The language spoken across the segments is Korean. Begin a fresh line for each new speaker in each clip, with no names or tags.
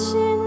心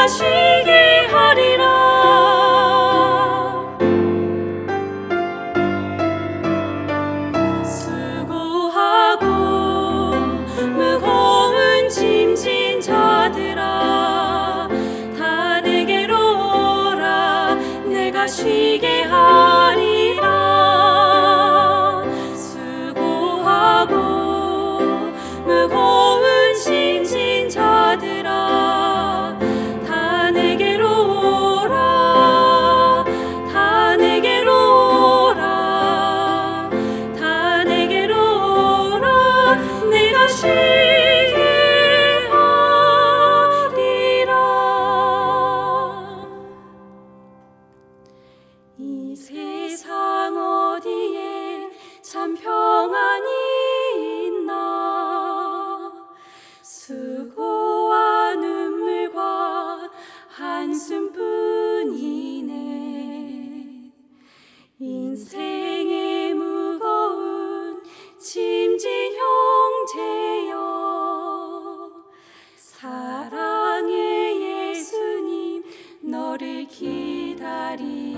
하시게 하리라. 수고하고 무거운 짐진 자들아 다 내게로 오라. 내가 쉬게 하리라 참 평안이 있나? 수고와 눈물과 한숨뿐이네. 인생의 무거운 짐진 형제여 사랑의 예수님 너를 기다리시